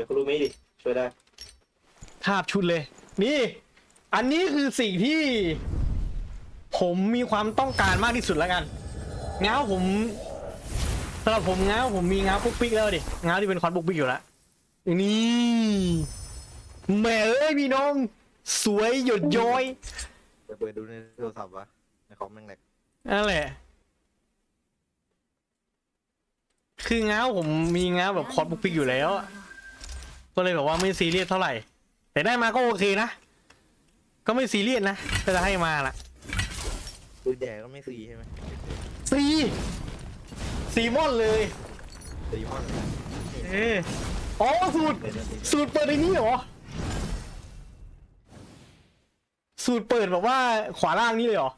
เป็นคุรุมิดิช่วยได้ทาบชุดเลย นี่ อันนี้คือสิ่งที่ ผมมีความต้องการมากที่สุดแล้วกันง้าวผมสำหรับผมง้าวผมมีง้าวปุ๊กปิ๊กแล้วดิง้าวที่เป็นควันปุ๊กปิ๊กอยู่แล้วนี่แหม่เอ้ยพี่น้อง สวยหยดย้อยจะเปิดดูในโทรศัพท์วะในคอมแม่งแหลกนั่นแหละ คือง้าวผมมีง้าวแบบคอนปุ๊กปิ๊กอยู่แล้วอะ ก็เลยแบบว่าไม่ซีเรียสเท่าไหร่ แต่ได้มาก็โอเคนะ ก็ไม่ซีเรียสนะถ้าจะให้มาล่ะปืนใหญ่ก็ไม่ซีใช่ไหมซีซีมอนเลยซีมอนเอออ๋อสูตรเป็นอะไรสูตรเปิดในนี้เหรอสูตรเปิดแบบว่าขวาล่างนี่เลยเหรอ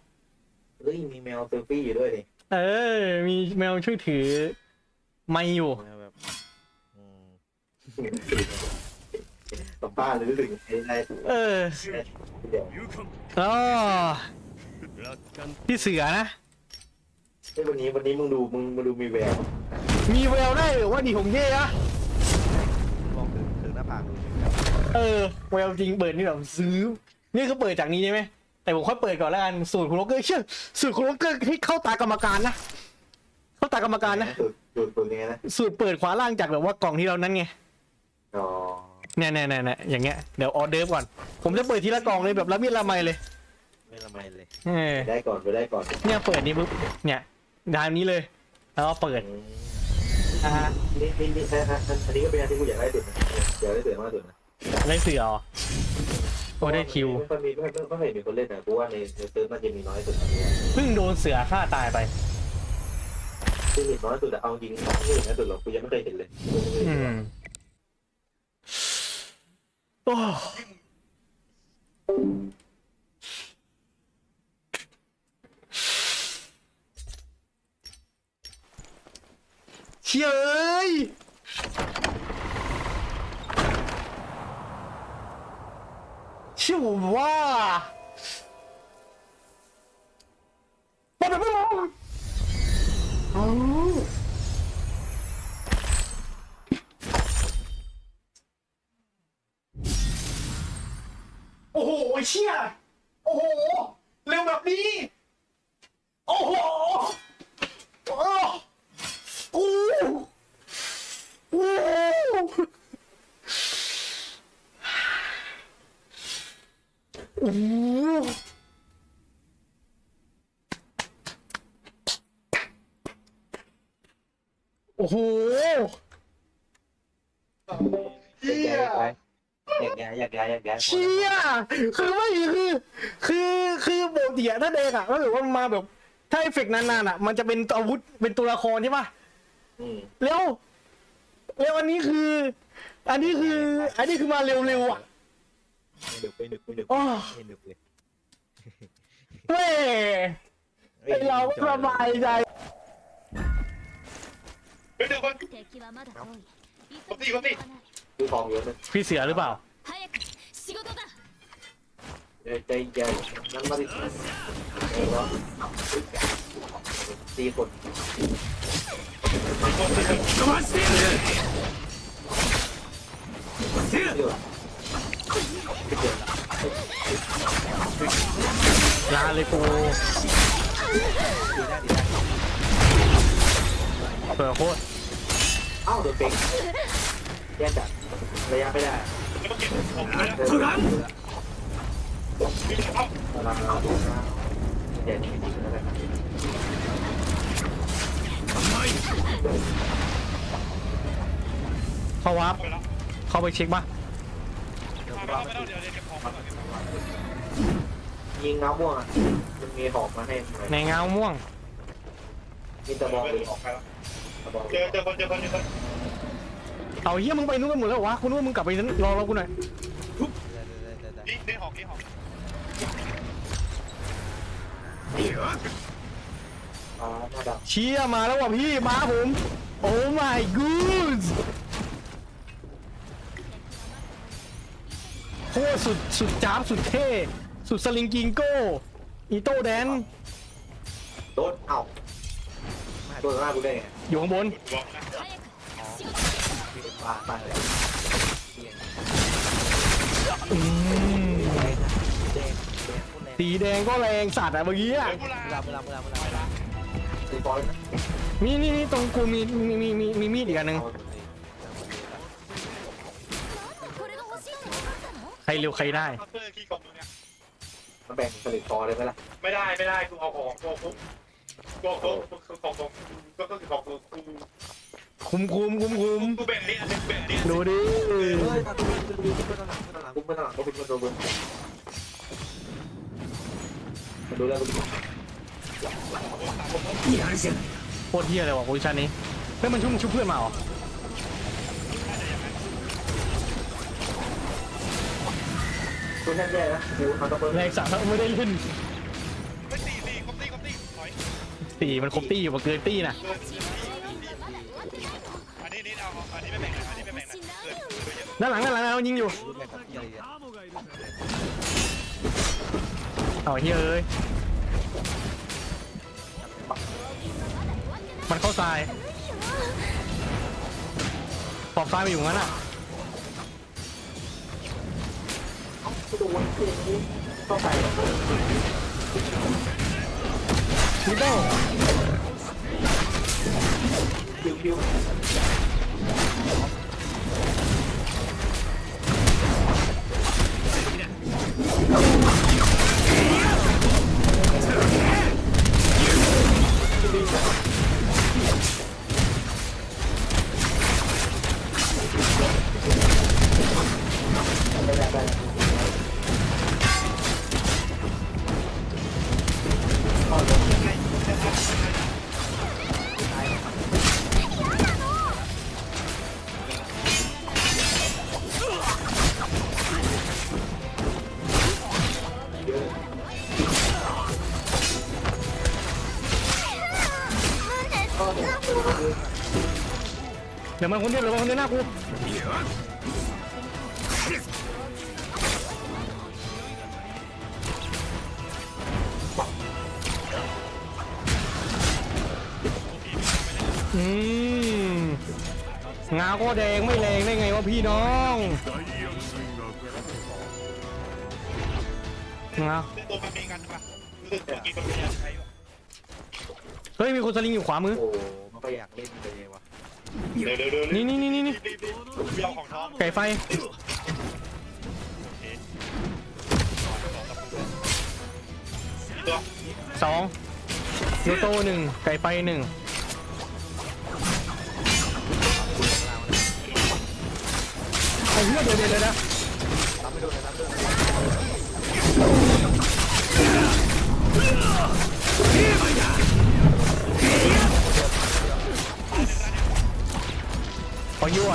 เฮ้ยมีแมวเซลฟี่อยู่ด้วยดิเออ มีแมวช่วยถือไม่อยู่แล้วแบบอืม สัมภาษณ์เลยรู้สึกไอ้ไรเออเดี๋ยวอ๋อพี่เสือนะเฮ้ยวันนี้วันนี้มึงดูมึงมึงดูมีแววมีแววได้หรือว่าดีของเย่อะลองถึงถึงหน้าผากดูสิครับเออแววจริงเปิดนี่แบบซื้อนี่คือเปิดจากนี้ใช่ไหมแต่ผมค่อยเปิดก่อนแล้วกันสูตรคุณโรเกอร์เชื่อสูตรคุณโรเกอร์ให้เข้าตากรรมการนะเข้าตากรรมการนะสูตรสูตรสูตรยังไงนะสูตรเปิดขวาล่างจากแบบว่ากล่องที่เรานั้นไง อ๋อเนี่ยเนี่ยเนี่ยเนี่ยอย่างเงี้ยเดี๋ยวออเดิร์ฟก่อน ผมจะเปิดทีละกล่องเลยแบบละเมียดละไมเลยไม่ละไมเลยเออได้ก่อนไปได้ก่อนเนี่ยเปิดนี้ปุ๊บเนี่ยดานนี้เลย แล้วก็เปิดอืมอะฮะนี่นี่นี่อันอันอันอันนี้ก็เป็นอันที่กูอยากได้สุดนะอยากได้เสือมากสุดนะได้เสือเหรอโอ้ได้คิวไม่ค่อยมีไม่ไม่ไม่ค่อยมีคนเล่นนะกูว่าในในเซิร์ฟน่าจะมีน้อยสุดนะเพิ่งโดนเสือฆ่าตายไปที่มีน้อยสุดอะเอาจริงไม่เห็นน้อยสุดหรอกกูยังไม่เคยเห็นเลยอืม โอ้เชยเอ้ย เชื่อผมว่า เชี่ย โอ้โห เร็วแบบนี้ โอ้โหโอ้โอ้โอ้โอ้โอ้โหอยากย้าย อยากย้ายอยากย้ายอยากย้าย เชี่ยคือไม่คือ คือคือปกติอะถ้าเด็กอะก็ถือว่ามันมาแบบ ถ้าเอฟเฟกต์นานๆอะมันจะเป็นอาวุธเป็นตัวละครใช่ปะ อืม แล้วแล้วอันนี้คือ อันนี้คือ อันนี้คือมาเร็วๆอะ ไม่ดึกไม่ดึกไม่ดึก อ้อ ไม่ดึกเลย แม่ไอเราก็สบายใจ 敵はまだ遠い急ぐ必要はない ดูทองเยอะนะ พี่เสือหรือเปล่า 早く仕事だ ใจใหญ่นั้นมาดิเออแล้วตีคนเดี๋ยว ลาเลยกู ดีได้ดีได้ เปิดโคตร เอ้าโดนเป่งแย่จัดระยะไม่ได้ ทุรันเดี๋ยวนี้ดีแล้วกันเข้าวับเข้าไปเช็คปะยิงเงาม่วงอะมันมีหอกมาให้ไหมในเงาม่วงมีตะบองเลยตะบองเจอเจอคนเจอคนเจอคน เอาเฮียมึงไปนู้นกันหมดแล้วเหรอวะคุณนู้นมึงกลับไปนั้นรอเรากูหน่อยได้ได้ได้ได้นี่นี่หอกนี่หอกอ่าหน้าดเชี่ยมาแล้วว่ะพี่มาผม โอ้ my god โคตรสุดสุดจ้าบสุดเท่ สุดสลิงกิงโก้อีโต้แดนำโดนเอ้าโดนหน้ากูได้ไงอยู่ข้างบนบอกนะ 早く仕事 ปาตายเลย อืม แดงนะแดงแดงโคตรแรง สีแดงก็แรงสัตว์อะเมื่อกี้อะ เฮ้ยกูลา เวลาเวลาเวลาเวลาเวลา ตีบอลนะ นี่นี่นี่ตรงกูมีมีมีมีมีมีดอีกอันหนึ่ง เอา これが欲しいって分かったの ใครเร็วใครได้ เคาน์เตอร์ขี้กลมตรงเนี้ย มาแบ่งผลิตต่อเลยไหมล่ะ ไม่ได้ไม่ได้กูเอาของกูกูกูกูกูของของก็ก็คือของกูกู คุมคุมคุมคุมกูแบ่งนี่อันนึงแบ่งนี่ดูดิเฮ้ยตาตัวนี้ตัวนี้ตัวนี้ตัวนี้กุ้งไม่ต้องหลังก็เป็นคนโดนเบิ้ลมาดูแล้วกูโคตรเที่ยเลยว่ะโพซิชันนี้เฮ้ยมันชุ่มชุบเพื่อนมาเหรอกูแค่แย่นะกูทำตะเบิ้ลแรงสัตว์ไม่ได้เล่นไม่ตีตีครบตีครบตีถอยตีมันครบตี้อยู่มาเกินตี้น่ะเด้านหลังด้านหลังเรายิงอยู่รู้ไหมครับที่อะไรเนี่ยเอาเฮ้ยเอ้ยมันเข้าทรายปอบทรายไปอยู่งั้นอะกูโดนเกมนี้ต้องใส่ชิโต้คิวคิว ดี๋ยวมันคนเดียวเดี๋ยวมันคนเดียวหน้ากูอืมงาก็แดงไม่แรงได้ไงวะพี่น้องงาตัวมันมีกันปะตัวกี่คนมีใช้อยู่เฮ้ยมีคนสลิงอยู่ขวามือ โอ้มันก็อยากเล่นเลยว่ะ เดี๋ยวเดี๋ยวเดี๋ยวนี่นี่นี่นี่นี่รีบรีบเบี้ยวของท้องไก่ไฟตัวสองโยโตหนึ่งไก่ไฟหนึ่งไอ้เหี้ยเดี๋ยวเดี๋ยวเดี๋ยวนะ เลยรับไม่โดนขอยั่ว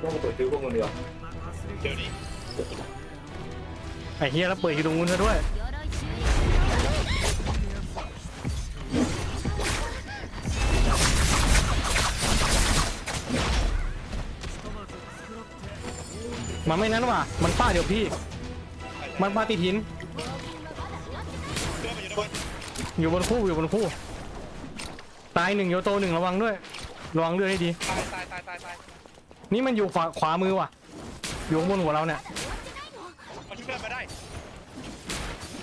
พวกมึงเปิดคิวพวกมึงเดียวเดี๋ยวนี้ไอ้เหี้ยแล้วเปิดอยู่ตรงนู้นซะด้วย鎧修มันไม่นั้นว่ะ มันป้าเดี๋ยวพี่ มันป้าติดหิน เพื่อนมันอยู่ด้านบนอยู่บนคู่อยู่บนคู่ ตายหนึ่งโยโตหนึ่งระวังด้วย ระวังเลือดให้ดีนี่มันอยู่ขวาขวามือว่ะ อยู่ข้างบนหัวเราเนี่ย มาชุบเลือดมาได้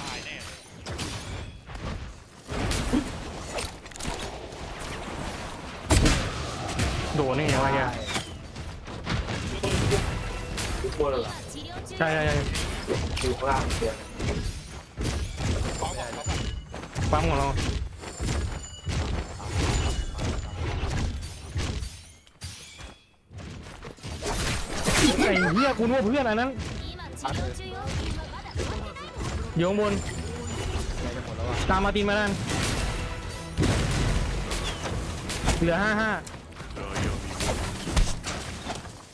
ตายแน่โดนนี่ยัไงอะใช่ใช่ใช่อยู่ข้างล่างเดียวพมของเรา พื่อนกูว่าเพื่อนอันนั้นอยู่ข้างบนตามมาตีมานั่นเหลือห้าห้า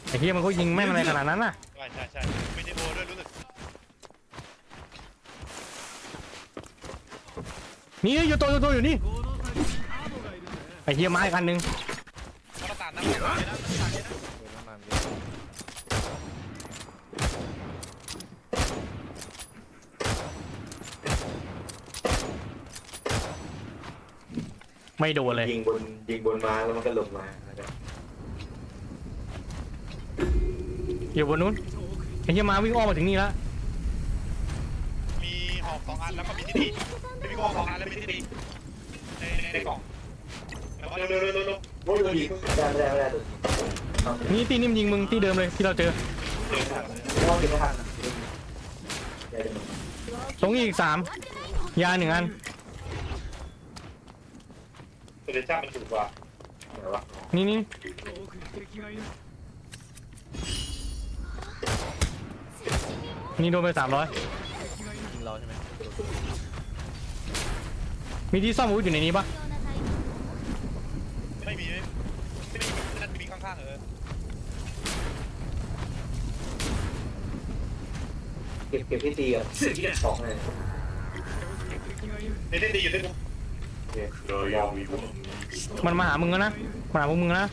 ไอ้เฮียมันก็ยิงแม่นอะไรขนาดนั้นน่ะใช่ใช่ใช่ม่ด้โอด้วยรู้สึกนี่อยู่ตัวอยู่ตัวอยู่นี่ไอ้เฮียไม้คันหนึ่งกระตานนะ ไม่โดนเลยยิงบนยิงบนมาแล้วมันก็ลงมานะครับอยู่บนนู้นอ้เหี้ยมาวิ่งอ้อมมาถึงนี่แล้วมีหอกสองอันแล้วก็มีที่ดีไม่มีกล่องสองอันแล้วมีที่ดีในในกล่องแล้วก็เร็วเร็วเร็วเร็วเร็วโอ้ยดีไม่ได้ไม่ได้ไม่ได้เอานี่ตีนิ่มยิงมึงที่เดิมเลยที่เราเจอไม่ต้องกินนะครับเดี๋ยวตรงนี้อีกสามยาหนึ่งอัน เดจ้ามันถูกกว่าเดี๋ยววะนี่นี่นี่โดนไปสามร้อยยิงเราใช่ไหมมีที่ซ่อมอาวุธอยู่ในนี้ปะไม่มีไม่มีนั่นมีข้างๆเออเก็บเก็บที่ตีกับสองเลยในที่ดีอยู่ที่กูโอ เคมันมาหามึงแล้วนะมาหาพวกมึงแล้วนะ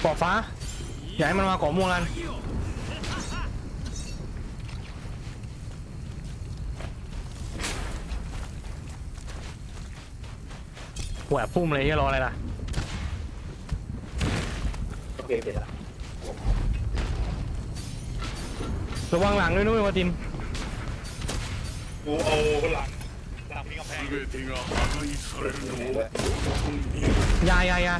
เกาะฟ้า อย่าให้มันมาเกาะม่วงกันแหวกพุ่มเลยที่รออะไรล่ะ โอเคเสร็จละระวังหลังด้วยนุ้ยวาตินกูเอาหลัง หลังมีกำแพงยายายา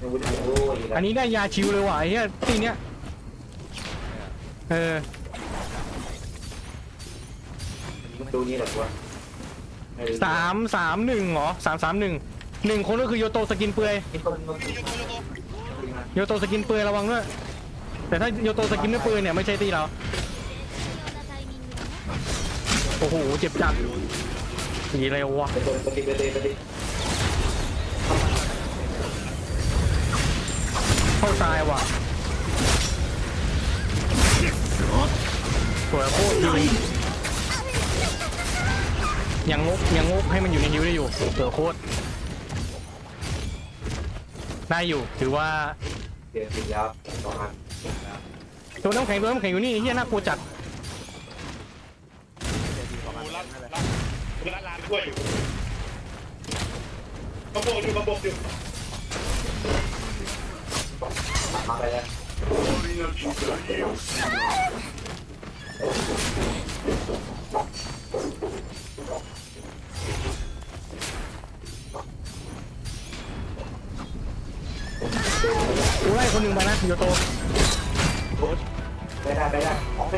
อาวุธโอ้ยอันนี้ได้ยาชิวเลยว่ะไอ้เหี้ยตีเนี้ยเออมันดูนี่แหละวะสามสามหนึ่งเหรอสามสามหนึ่งหนึ่งคนก็คือโยโตสกินเปลือย มีคนมาโยโตโยโต โยโตสกินเปลือยระวังด้วย แต่ถ้าโยโตสกินไม่เปลือยเนี่ยไม่ใช่ตีเรา โอ้โห เจ็บจัดสีอะไรวะเป็นคนปฏิบัติปฏิเข้าตายว่ะสวยโคตรดียังงกยังงกให้มันอยู่ในนิ้วได้อยู่เสือโคตรได้อยู่ถือว่า เดี๋ยวกินยาสองอันตัวน้ำแข็งตัวน้ำแข็งอยู่นี่เฮียน่ากลัวจัดกูรัดรัดกูรัดลานด้วยอยู่กระโปงอยู่กระโปงอยู่มาไปแล้ว คนหนึ่งไปนะโยโตไปได้ไปได้ออกไป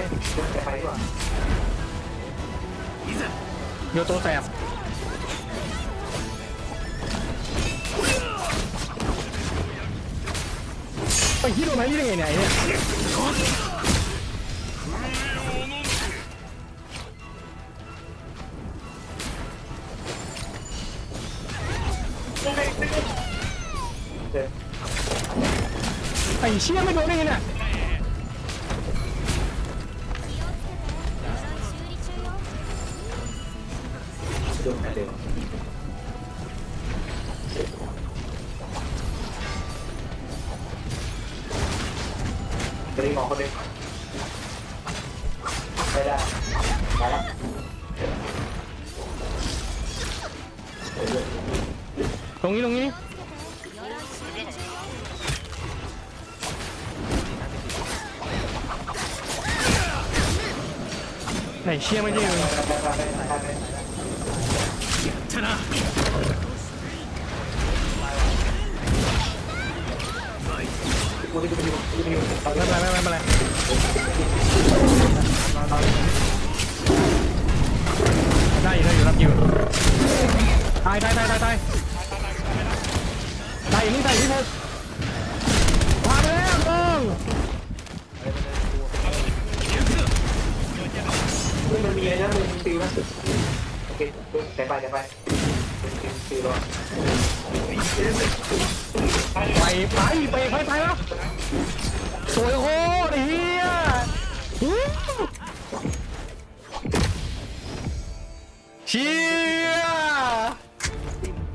ไปไปดีกว่าโยโตแสบไปที่โดนไหมยังไงเนี่ย เชี่ยไม่โดนได้ไงเนี่ยดูกันเดี๋ยวไปดีหมอคนหนึ่งไปได้มาแล้วตรงนี้ตรงนี้ ไอ้เชี่ยไม่ใช่มึงไม่เป็นไรไม่เป็นไรไม่เป็นไรได้อยู่ได้อยู่รับอยู่ตายตายตายตายตายตายอยู่นี่ตายอยู่นี่พ มันมีอะไรนะมึงตีมั้ยโอเคใส่ไปใส่ไปตีรถไปไปไปไปไปแล้วสวยโคตรเฮียเชีย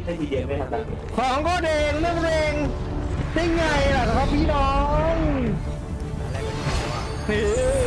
ให้ดีเจไม่ทันตังของก็เด้งเรื่องเร่งได้ไงล่ะครับพี่น้องเฮ้